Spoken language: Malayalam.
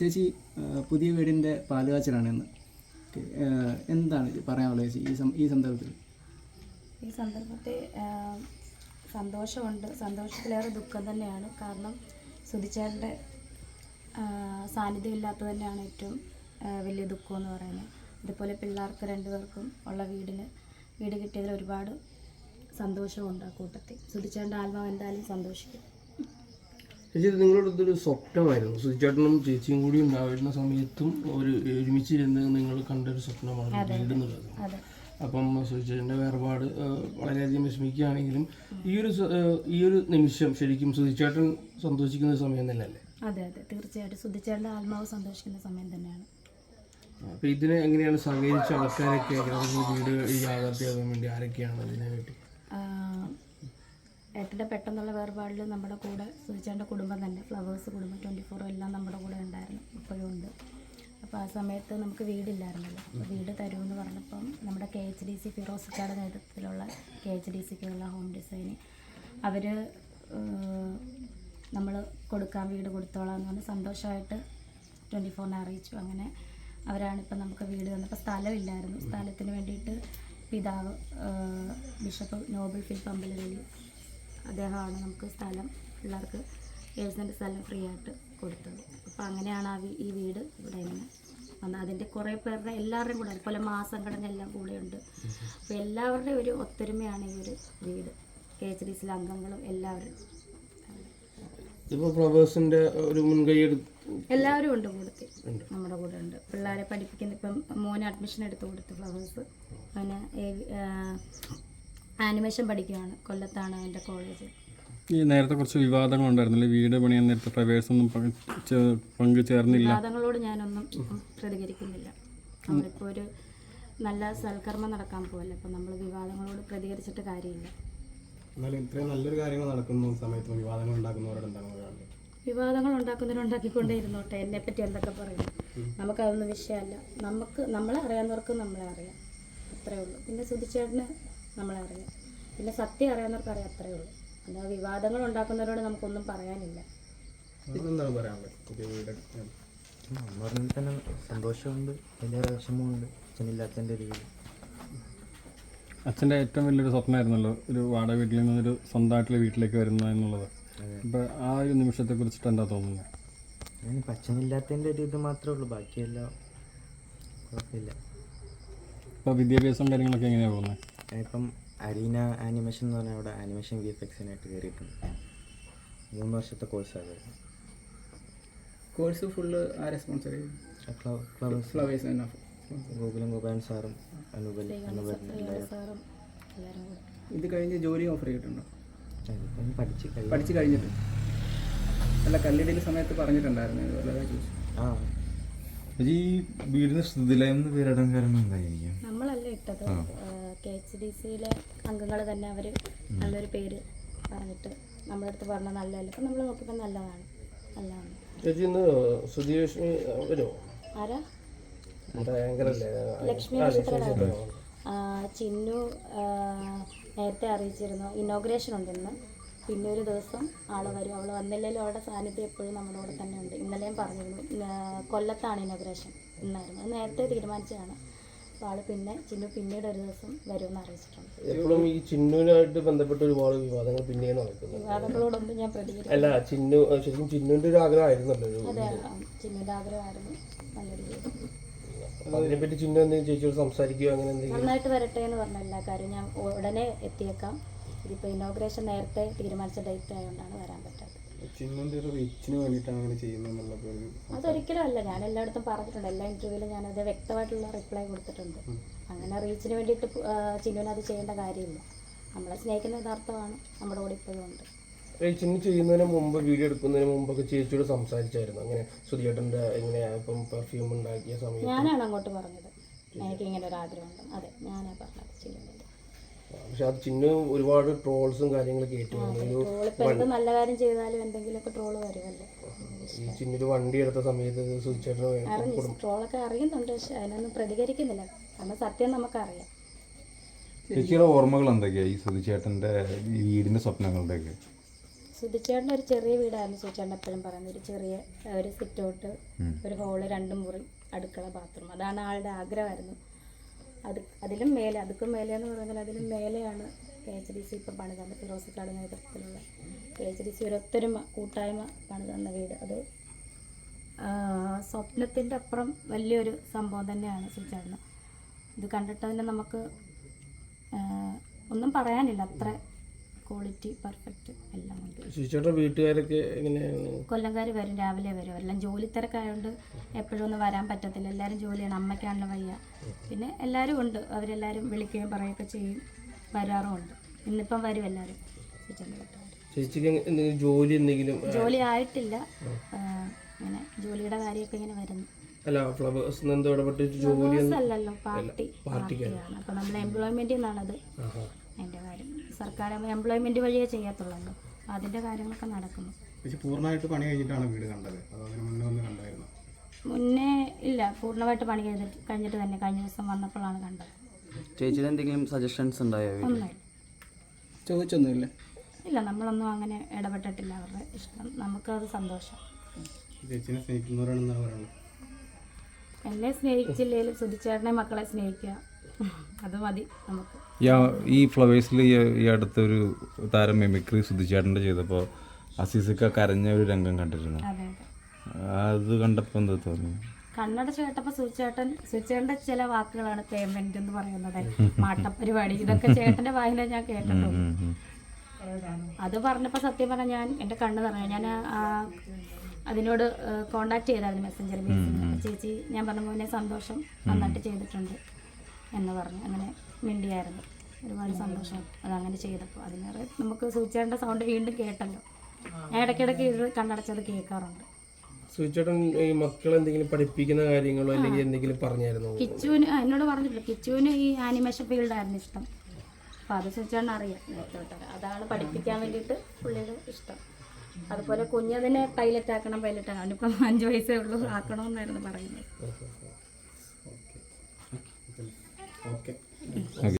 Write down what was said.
ചേച്ചി പുതിയ വീടിന്റെ പാലുകാച്ചലാണ് ഇന്ന് എന്താണ് പറയാനുള്ളത് ചേച്ചി ഈ ഈ സന്ദർഭത്തിൽ? ഈ സന്ദർഭത്തിൽ സന്തോഷമുണ്ട്. സന്തോഷത്തിലേറെ ദുഃഖം തന്നെയാണ്. കാരണം സുധിച്ചേട്ടന്റെ സാന്നിധ്യം ഇല്ലാത്തത് തന്നെയാണ് ഏറ്റവും വലിയ ദുഃഖം എന്ന് പറയുന്നത്. ഇതുപോലെ പിള്ളേർക്ക് രണ്ടുപേർക്കും ഉള്ള വീടിന് വീട് കിട്ടിയതിൽ ഒരുപാട് സന്തോഷമുണ്ട് ആ കൂട്ടത്തിൽ. സുധിച്ചേട്ടന്റെ ആത്മാവ് എന്തായാലും സന്തോഷിക്കും. ചേച്ചി നിങ്ങളുടെ ഇതൊരു സ്വപ്നമായിരുന്നു. സുചേട്ടനും ചേച്ചിയും കൂടി ഉണ്ടാവുന്ന സമയത്തും ഒരു ഒരുമിച്ചിരുന്ന് നിങ്ങൾ കണ്ടൊരു സ്വപ്നമാണ് വീട് എന്നുള്ളത് അപ്പം സുചേട്ടന്റെ വേർപാട് വളരെയധികം വിഷമിക്കുകയാണെങ്കിലും ഈ ഒരു ഈ ഒരു നിമിഷം ശരിക്കും സുധിച്ചേട്ടൻ സന്തോഷിക്കുന്ന സമയം തന്നെയല്ലേ? അതെ അതെ. തീർച്ചയായിട്ടും സുധിച്ചേട്ടന്റെ ആത്മാവ് സന്തോഷിക്കുന്ന സമയം തന്നെയാണ്. അപ്പൊ ഇതിനെ എങ്ങനെയാണ് സഹകരിച്ച ആൾക്കാരൊക്കെ വീട് ഈ യാഥാർത്ഥ്യമാകാൻ വേണ്ടി ആരൊക്കെയാണ് ഇതിനെ വേണ്ടി ഏട്ടന്റെ പെട്ടെന്നുള്ള വേർപാടിൽ നമ്മുടെ കൂടെ സുധിച്ചേട്ടന്റെ കുടുംബം തന്നെ ഫ്ലവേഴ്സ് കുടുംബം ട്വന്റി ഫോർ എല്ലാം നമ്മുടെ കൂടെ ഉണ്ടായിരുന്നു ഇപ്പോഴും ഉണ്ട്. അപ്പോൾ ആ സമയത്ത് നമുക്ക് വീടില്ലായിരുന്നല്ലോ. അപ്പോൾ വീട് തരുമെന്ന് പറഞ്ഞപ്പം നമ്മുടെ കെ എച്ച് ഡി സി ഫിറോസിക്കാട് നേതൃത്വത്തിലുള്ള കെ എച്ച് ഡി സിക്കുള്ള ഹോം ഡിസൈന് അവർ നമ്മൾ കൊടുക്കാൻ വീട് കൊടുത്തോളാം എന്ന് പറഞ്ഞ് സന്തോഷമായിട്ട് ട്വന്റി ഫോറിനെ അറിയിച്ചു. അങ്ങനെ അവരാണിപ്പോൾ നമുക്ക് വീട് തന്നപ്പോൾ സ്ഥലമില്ലായിരുന്നു. സ്ഥലത്തിന് വേണ്ടിയിട്ട് പിതാവ് ബിഷപ്പ് നോബൽ പമ്പിൽ അമ്പലവേലി അദ്ദേഹമാണ് നമുക്ക് സ്ഥലം പിള്ളേർക്ക് ഏഴ് സെന്റ് സ്ഥലം ഫ്രീ ആയിട്ട് കൊടുത്തത്. അപ്പോൾ അങ്ങനെയാണ് ആ ഈ വീട് ഇവിടെ ഇങ്ങനെ വന്നത്. അതിന്റെ കുറേ പേരുടെ എല്ലാവരുടെയും കൂടെ അതുപോലെ മാസംഘടന എല്ലാം കൂടെയുണ്ട് അപ്പോൾ എല്ലാവരുടെയും ഒരു ഒത്തൊരുമയാണ് ഈ ഒരു വീട്. കെ എച്ച് ഡി സിയിലെ അംഗങ്ങളും എല്ലാവരും ഒരു മുൻകൈ എല്ലാവരും ഉണ്ട് കൂടത്തിൽ നമ്മുടെ കൂടെ ഉണ്ട്. പിള്ളേരെ പഠിപ്പിക്കുന്ന ഇപ്പം മോന് അഡ്മിഷൻ എടുത്ത് കൊടുത്തു ഫ്ലവേഴ്സ് അവന് ആനിമേഷൻ പഠിക്കുകയാണ് കൊല്ലത്താണ് എന്റെ കോളേജ്. ഈ നേരത്തെ കുറച്ച് വിവാദങ്ങൾ ഉണ്ടായിരുന്നില്ലേ വീട് പണിയാൻ നേരത്തെ പ്രവേശനൊന്നും ഒന്നും പങ്കു ചേർന്നില്ല. വിവാദങ്ങളോട് ഞാനൊന്നും പ്രതികരിക്കുന്നില്ല. നമ്മളിപ്പോൾ ഒരു നല്ല സൽക്കർമ്മം നടക്കാൻ പോകല്ലേ അപ്പം നമ്മൾ വിവാദങ്ങളോട് പ്രതികരിച്ചിട്ട് കാര്യമില്ല. എന്നാലും ഇത്രയും നല്ലൊരു കാര്യങ്ങൾ നടക്കുന്ന സമയത്ത് വിവാദങ്ങൾ ഉണ്ടാക്കുന്നവരോട് എന്താണ് പറയാനുള്ളത്? വിവാദങ്ങൾ ഉണ്ടാക്കുന്നവർ ഉണ്ടാക്കിക്കൊണ്ടേ ഇരുന്നോട്ടെ എന്നെ പറ്റി എന്തൊക്കെ പറയും? നമുക്കതൊന്നും വിഷയമല്ല. നമുക്ക് നമ്മളെ അറിയാവുന്നവർക്ക് നമ്മളെ അറിയാം. അത്രേ ഉള്ളൂ. പിന്നെ സുധിച്ചേട്ടന് നമ്മളെ അറിയാം. പിന്നെ സത്യം അറിയാവുന്നവർക്ക് അറിയാം അത്രേ ഉള്ളൂ. അല്ലാതെ വിവാദങ്ങൾ ഉണ്ടാക്കുന്നവരോട് നമുക്കൊന്നും പറയാനില്ല. പറഞ്ഞാൽ തന്നെ സന്തോഷമുണ്ട് വിഷമമുണ്ട് അച്ഛനില്ലാത്തതിന്റെ അച്ഛന്റെ ഏറ്റവും വലിയൊരു സ്വപ്നമായിരുന്നല്ലോ ഒരു വാടക വീട്ടിൽ നിന്ന് ഒരു സ്വന്തമായിട്ടുള്ള വീട്ടിലേക്ക് വരുന്ന എന്നുള്ളത്. അപ്പോൾ ആ ഒരു നിമിഷത്തെ കുറിച്ചിട്ട് എന്താ തോന്നുന്നത് ഞാനിപ്പോൾ അച്ഛനില്ലാത്തതിന്റെ ഒരു ഇത് മാത്രമേ ഉള്ളൂ ബാക്കിയെല്ലാം കുഴപ്പമില്ല. ഇപ്പോൾ വിദ്യാഭ്യാസം കാര്യങ്ങളൊക്കെ എങ്ങനെയാണ് പോകുന്നത്? ഞാനിപ്പം അരീന ആനിമേഷൻ എന്ന് പറഞ്ഞാൽ അവിടെ ആനിമേഷൻ വി എഫ് എക്സിനായിട്ട് കയറിയിട്ടുണ്ട്. മൂന്ന് വർഷത്തെ കോഴ്സാണ് കോഴ്സ് ഫുള്ള് ആരെ സ്പോൺസർ ചെയ്യും ഫ്ലവേഴ്സ് ഗോകുലം ഗോപാലൻ സാറും അനുപൽ സാറും ഇത് കഴിഞ്ഞ് ജോലി ഓഫർ ചെയ്തിട്ടുണ്ടോ? പഠിച്ച് പഠിച്ച് കഴിഞ്ഞിട്ട്. അല്ല കല്ലിടയിൽ സമയത്ത് പറഞ്ഞിട്ടുണ്ടായിരുന്നു ഇതുപോലെ ചോദിച്ചു. ആ. ഈ വീടിന് സ്ഥിതിലയം എന്ന് പേരിടാൻ കാരണം എന്തായിരിക്കും? നമ്മളല്ല ഇട്ടത്? കെ എച്ച് ഡി സിയിലെ അംഗങ്ങൾ തന്നെ അവർ നല്ലൊരു പേര് പറഞ്ഞിട്ട് നമ്മുടെ അടുത്ത് പറഞ്ഞ നല്ലതല്ല? അപ്പം നമ്മൾ നോക്കിയപ്പോൾ നല്ലതാണ്. നല്ലതാണ്. ചേച്ചി ഇന്ന് വരുമോ ആരാ? ലക്ഷ്മി ചിന്നു നേരത്തെ അറിയിച്ചിരുന്നു. ഇനോഗ്രേഷൻ ഉണ്ടെന്ന് പിന്നെ ഒരു ദിവസം ആൾ വരും. അവൾ വന്നില്ലെങ്കിലും അവളുടെ സാന്നിധ്യം എപ്പോഴും നമ്മുടെ കൂടെ തന്നെ ഉണ്ട്. ഇന്നലെയും പറഞ്ഞിരുന്നു. കൊല്ലത്താണ് ഇനോഗ്രേഷൻ ഇന്നായിരുന്നു. അത് നേരത്തെ തീരുമാനിച്ചതാണ്. അപ്പോൾ പിന്നെ ചിന്നു പിന്നീട് ഒരു ദിവസം വരുമെന്ന് അറിയിച്ചിട്ടുണ്ട്. എപ്പോഴും ഈ ചിന്നുവിനായിട്ട് ബന്ധപ്പെട്ട ഒരുപാട് വിവാദങ്ങൾ പിന്നെയാണ് നടക്കുന്നത് വിവാദങ്ങളോടൊന്നും ഞാൻ പ്രതികരിക്കും അല്ല ചിന്നു ശരിക്കും ചിന്നുവിന്റെ ഒരു ആഗ്രഹമായിരുന്നല്ലോ ഒരു അതെ ആ, ചിന്നുവിന്റെ ആഗ്രഹമായിരുന്നു. നല്ലൊരു ജീവിതം. അപ്പൊ അതിനെപ്പറ്റി ചിന്നു എന്തെങ്കിലും ചേച്ചിയോട് സംസാരിക്കുകയോ അങ്ങനെ എന്തെങ്കിലും? നന്നായിട്ട് വരട്ടെ എന്ന് പറഞ്ഞ എല്ലാ കാര്യവും ഞാൻ ഉടനെ എത്തിയേക്കാം. ഇതിപ്പോൾ ഇനോഗ്രേഷൻ നേരത്തെ തീരുമാനിച്ച ഡേറ്റ് ആയതുകൊണ്ടാണ് വരാൻ പറ്റാത്തത്. അതൊരിക്കലും അല്ല. ഞാൻ എല്ലായിടത്തും പറഞ്ഞിട്ടുണ്ട്. എല്ലാ ഇന്റർവ്യൂവിലും ഞാനത് വ്യക്തമായിട്ടുള്ള റിപ്ലൈ കൊടുത്തിട്ടുണ്ട്. അങ്ങനെ റീച്ചിന് വേണ്ടിയിട്ട് ചിന്നുവിന് അത് ചെയ്യേണ്ട കാര്യമില്ല. നമ്മളെ സ്നേഹിക്കുന്ന യഥാർത്ഥമാണ്. നമ്മുടെ കൂടെ ഇപ്പോഴും ഉണ്ട്. റീച്ചിന് ചിന്നു ചെയ്യുന്നതിന് മുമ്പ് വീഡിയോ എടുക്കുന്നതിന് മുമ്പൊക്കെ ചേച്ചിയോട് സംസാരിച്ചായിരുന്നു. അങ്ങനെ സുധിയേട്ടന്റെ എങ്ങനെയാ ഇപ്പം പെർഫ്യൂം ഉണ്ടാക്കിയ സമയത്ത്. ഞാനാണ് അങ്ങോട്ട് പറഞ്ഞത്. എനിക്ക് ഇങ്ങനെ ഒരു ആഗ്രഹമുണ്ട്. അതെ ഞാനാ പറഞ്ഞത് ചെയ്യുന്നത് പക്ഷെ അത് ചിന്നു ഒരുപാട് ട്രോൾസും കാര്യങ്ങളൊക്കെ എന്ത് നല്ല കാര്യം ചെയ്താലും എന്തെങ്കിലുമൊക്കെ ട്രോൾ വരുമല്ലോ. ഈ ചിന്നൊരു വണ്ടി എടുത്ത സമയത്ത് അറിഞ്ഞു ട്രോളൊക്കെ അറിയുന്നുണ്ട് പക്ഷെ അതിനൊന്നും പ്രതികരിക്കുന്നില്ല. കാരണം സത്യം നമുക്കറിയാം. ചേച്ചിയുടെ ഓർമ്മകൾ എന്തൊക്കെയാ ഈ സുധിച്ചേട്ടന്റെ വീടിന്റെ വീടിന്റെ സ്വപ്നങ്ങളുടെയൊക്കെ. സുധിച്ചേട്ടന്റെ ഒരു ചെറിയ വീടായിരുന്നു സുധിച്ചേട്ടൻ എപ്പോഴും പറയുന്നത്. ഒരു ചെറിയ ഒരു സിറ്റ് ഔട്ട് ഒരു ഹോൾ രണ്ട് മുറി അടുക്കള ബാത്റൂം. അതാണ് ആളുടെ ആഗ്രഹമായിരുന്നു. അത് അതിലും മേലെ അതുക്കും മേലെ എന്ന് പറഞ്ഞാൽ അതിലും മേലെയാണ് കെ എച്ച് ഡി സി ഇപ്പം പണിതന്ന ഫിറോസിക്കാട് നേതൃത്വത്തിലുള്ള കെ എച്ച് ഡി സി ഒരു കൂട്ടായ്മ പണിതന്ന വീട്. അത് സ്വപ്നത്തിന്റെ അപ്പുറം വലിയൊരു സംഭവം തന്നെയാണ് സുചേട്ടന് ഇത് കണ്ടിട്ട് തന്നെ നമുക്ക് ഒന്നും പറയാനില്ല അത്ര ക്വാളിറ്റി പെർഫെക്റ്റ് എല്ലാം ഉണ്ട്. വീട്ടുകാരൊക്കെ എങ്ങനെയാണ്? കൊല്ലംകാർ വരും രാവിലെ വരും. എല്ലാം ജോലി തിരക്കായതുകൊണ്ട് എപ്പോഴും ഒന്നും വരാൻ പറ്റത്തില്ല. എല്ലാവരും ജോലിയാണ് അമ്മയ്ക്കാണല്ലോ വയ്യ. പിന്നെ എല്ലാവരും ഉണ്ട്. അവരെല്ലാവരും വിളിക്കുകയും പറയുകയൊക്കെ ചെയ്യും. വരാറുമുണ്ട് ഇന്നിപ്പം വരും എല്ലാവരും സുചേട്ടന്റെ വീട്ടുകാർ ചേച്ചിക്ക് എന്തെങ്കിലും ജോലി എന്തെങ്കിലും ജോലി ആയിട്ടില്ല. ഇങ്ങനെ ജോലിയുടെ കാര്യമൊക്കെ ഇങ്ങനെ വരുന്നു. അല്ല ഫ്ലവേഴ്സ് എന്തോ ഇടപെട്ടിട്ട് ജോലി അല്ലല്ലോ പാർട്ടി. പാർട്ടിക്കാണ് അപ്പോൾ നമ്മൾ എംപ്ലോയ്മെന്റിൽ നിന്നാണത് സർക്കാർ എംപ്ലോയ്മെന്റ് വഴിയേ ചെയ്യത്തുള്ളല്ലോ. അതിന്റെ കാര്യങ്ങളൊക്കെ നടക്കുന്നു. പൂർണമായിട്ട് പണി കഴിഞ്ഞിട്ടാണ് വീട് കണ്ടത്? മുന്നേ ഒന്ന് കണ്ടായിരുന്നു? മുന്നേ ഇല്ല പൂർണമായിട്ട് പണി ചെയ്തിട്ട് കഴിഞ്ഞിട്ട് തന്നെ കഴിഞ്ഞ ദിവസം വന്നപ്പോഴാണ് കണ്ടത്. ചേച്ചിയുടെ എന്തെങ്കിലും സജഷൻസ് ഉണ്ടായോ ചോദിച്ചൊന്നുമില്ല. ഇല്ല നമ്മളൊന്നും അങ്ങനെ ഇടപെട്ടിട്ടില്ല. അവരുടെ ഇഷ്ടം അത് സന്തോഷം. ചേച്ചിനെ സ്നേഹിക്കുന്നവരാണെന്നാണ് പറയുന്നത്. എന്നെ സ്നേഹിച്ചില്ലെങ്കിലും സുധിച്ചേട്ടനെ മക്കളെ സ്നേഹിക്കുക. അത് മതി നമുക്ക്. ഈ ഈ ഫ്ലവേഴ്സിൽ ഈ അടുത്തൊരു താരം മെമിക്രി സുധിച്ചേട്ടന്റെ ചെയ്തപ്പോൾ അസീസക്ക കരഞ്ഞ ഒരു രംഗം കണ്ടിരുന്നു. അതെ കണ്ടപ്പോൾ എന്താ തോന്നി? കണ്ണട ചേട്ടപ്പോൾ സുചേട്ടൻ സുചേട്ടന്റെ ചില വാക്കുകളാണ് പേയ്മെന്റ് എന്ന് പറയുന്നത്. മാട്ടപ്പരിപാടി. ഇതൊക്കെ ചേട്ടന്റെ വായന ഞാൻ കേട്ടിട്ടുണ്ട്. അത് പറഞ്ഞപ്പോൾ സത്യം പറഞ്ഞാൽ ഞാൻ എന്റെ കണ്ണ് നിറഞ്ഞു. ഞാൻ അതിനോട് കോണ്ടാക്ട് ചെയ്തായിരുന്നു മെസ്സഞ്ചർ ബേസിൽ ചേച്ചി ഞാൻ പറഞ്ഞ പോലെ സന്തോഷം. നന്നായിട്ട് ചെയ്തിട്ടുണ്ട്. എന്ന് പറഞ്ഞു അങ്ങനെ മിണ്ടിയായിരുന്നു. ഒരുപാട് സന്തോഷം. അതങ്ങനെ ചെയ്തപ്പോൾ അതിനേറെ നമുക്ക് സൂചിച്ചേണ്ട സൗണ്ട് വീണ്ടും കേട്ടല്ലോ. ഞാൻ ഇടയ്ക്കിടയ്ക്ക് ഇത് കണ്ണടച്ചത് കേൾക്കാറുണ്ട്. ഈ മക്കളെ എന്തെങ്കിലും പഠിപ്പിക്കുന്ന കാര്യങ്ങളോ അല്ലെങ്കിൽ എന്തെങ്കിലും പറഞ്ഞായിരുന്നു? കിച്ചുവിന് എന്നോട് പറഞ്ഞിട്ടില്ല. കിച്ചുവിന് ഈ ആനിമേഷൻ ഫീൽഡായിരുന്നു ഇഷ്ടം. അപ്പോൾ അത് ചോദിച്ചാണ് അറിയാം. നേരത്തെ അതാണ് പഠിപ്പിക്കാൻ വേണ്ടിയിട്ട് പുള്ളിയുടെ ഇഷ്ടം. അതുപോലെ കുഞ്ഞതിനെ പൈലറ്റ് ആക്കണം പൈലറ്റ് ആക്കണം. ഇപ്പം അഞ്ച് വയസ്സേ ഉള്ളൂ. ആക്കണമെന്നായിരുന്നു പറയുന്നത്. ഓക്കെ